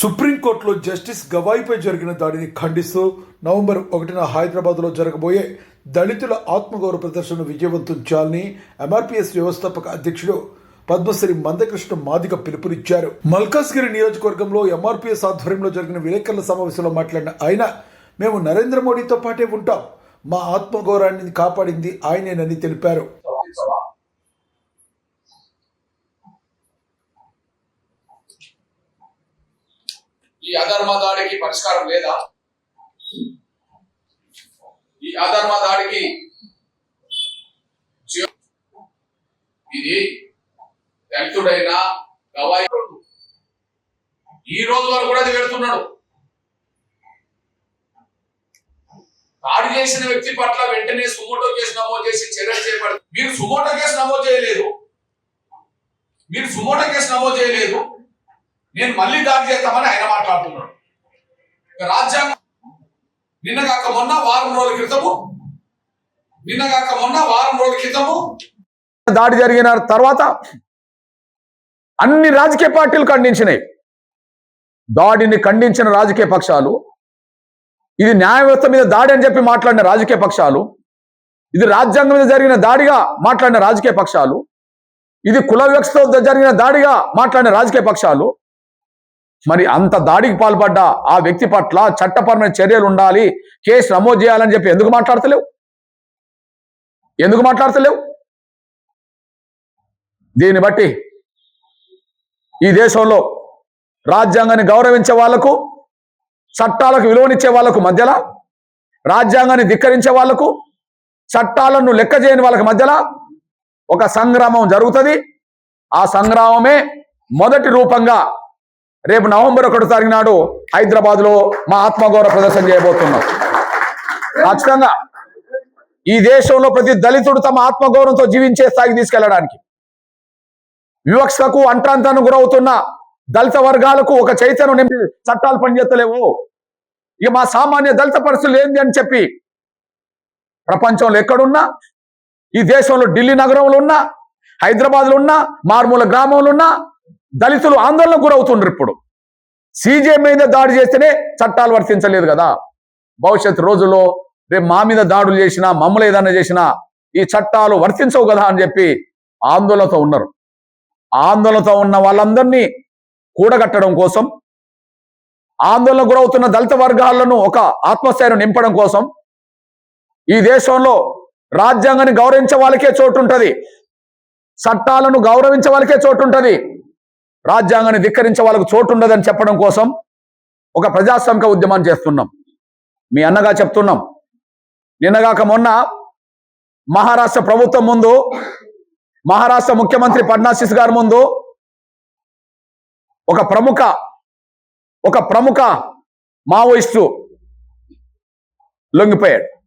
సుప్రీంకోర్టులో జస్టిస్ గవాయిపై జరిగిన దాడిని ఖండిస్తూ నవంబర్ ఒకటిన హైదరాబాద్లో జరగబోయే దళితుల ఆత్మగౌరవ ప్రదర్శనను విజయవంతం చేయాలని ఎంఆర్పీఎస్ వ్యవస్థాపక అధ్యక్షుడు పద్మశ్రీ మందకృష్ణ మాదిగ పిలుపునిచ్చారు. మల్కాజ్గిరి నియోజకవర్గంలో ఎంఆర్పీఎస్ ఆధ్వర్యంలో జరిగిన విలేకరుల సమావేశంలో మాట్లాడిన ఆయన మేము నరేంద్ర మోడీతో పాటే ఉంటాం. మా ఆత్మగౌరవాన్ని కాపాడింది ఆయనేనని తెలిపారు. ఈ అధర్మ దాడికి పరిష్కారం లేదా? ఈ అధర్మ దాడికి ఇది దళితుడైన గవాయి ఈ రోజు వరకు కూడా అది పెడుతున్నాడు. దాడి చేసిన వ్యక్తి పట్ల వెంటనే సుమోటో కేసు నమోదు చేసి చర్యలు చేపడుతుంది మీరు సుమోటో కేసు నమోదు చేయలేదు. మీరు సుమోటో కేసు నమోదు చేయలేదు. నేను మళ్ళీ దాడి చేస్తామని ఆయన మాట్లాడుతున్నాడు. రాజ్యాంగం నిన్న కాక మొన్న వారం రోజుల క్రితము నిన్న కాక మొన్న వారం రోజుల క్రితము దాడి జరిగిన తర్వాత అన్ని రాజకీయ పార్టీలు ఖండించినాయి. దాడిని ఖండించిన రాజకీయ పక్షాలు ఇది న్యాయ వ్యవస్థ మీద దాడి అని చెప్పి మాట్లాడిన రాజకీయ పక్షాలు ఇది రాజ్యాంగం మీద జరిగిన దాడిగా మాట్లాడిన రాజకీయ పక్షాలు ఇది కుల వ్యవస్థతో జరిగిన దాడిగా మాట్లాడిన రాజకీయ పక్షాలు మరి అంత దాడికి పాల్పడ్డ ఆ వ్యక్తి పట్ల చట్టపరమైన చర్యలు ఉండాలి కేసు నమోదు చేయాలని చెప్పి ఎందుకు మాట్లాడతలేవు? ఎందుకు మాట్లాడతలేవు? దీన్ని బట్టి ఈ దేశంలో రాజ్యాంగాన్ని గౌరవించే వాళ్ళకు చట్టాలకు విలువనిచ్చే వాళ్ళకు మధ్యలో రాజ్యాంగాన్ని ధిక్కరించే వాళ్ళకు చట్టాలను లెక్క చేయని వాళ్ళకి మధ్యలో ఒక సంగ్రామం జరుగుతుంది. ఆ సంగ్రామమే మొదటి రూపంగా రేపు నవంబర్ ఒకటి తారీఖు నాడు హైదరాబాద్లో మా ఆత్మగౌరవ ప్రదర్శన చేయబోతున్నాం. ఖచ్చితంగా ఈ దేశంలో ప్రతి దళితుడు తమ ఆత్మగౌరవంతో జీవించే స్థాయికి తీసుకెళ్ళడానికి వివక్షకు అంట్రాంతానికి గురవుతున్న దళిత వర్గాలకు ఒక చైతన్యం నింపి చట్టాలు పనిచేస్తలేవు. ఇక మా సామాన్య దళిత పరిస్థితులు ఏంది అని చెప్పి ప్రపంచంలో ఎక్కడున్నా ఈ దేశంలో ఢిల్లీ నగరంలో ఉన్నా హైదరాబాద్లో ఉన్నా మారుమూల గ్రామంలో ఉన్నా దళితులు ఆందోళనకు గురవుతుండ్రు ఇప్పుడు. సీజే మీద దాడి చేస్తేనే చట్టాలు వర్తించలేదు కదా. భవిష్యత్ రోజుల్లో రేపు మా మీద దాడులు చేసినా మమ్మల్ని ఏదైనా చేసినా ఈ చట్టాలు వర్తించవు కదా అని చెప్పి ఆందోళనతో ఉన్నారు. ఆందోళనతో ఉన్న వాళ్ళందరినీ కూడగట్టడం కోసం ఆందోళన గురవుతున్న దళిత వర్గాలను ఒక ఆత్మస్థైర్యం నింపడం కోసం ఈ దేశంలో రాజ్యాంగాన్ని గౌరవించే వాళ్ళకే చోటు ఉంటుంది. చట్టాలను గౌరవించే వాళ్ళకే చోటు ఉంటుంది. రాజ్యాంగాన్ని ధిక్కరించే వాళ్ళకు చోటు ఉండదని చెప్పడం కోసం ఒక ప్రజాస్వామిక ఉద్యమాన్ని చేస్తున్నాం. మీ అన్నగా చెప్తున్నాం. నిన్నగాక మొన్న మహారాష్ట్ర ప్రభుత్వం ముందు మహారాష్ట్ర ముఖ్యమంత్రి పట్నాసిస్ గారి ముందు ఒక ప్రముఖ ఒక ప్రముఖ మావోయిస్టు లొంగిపోయాడు.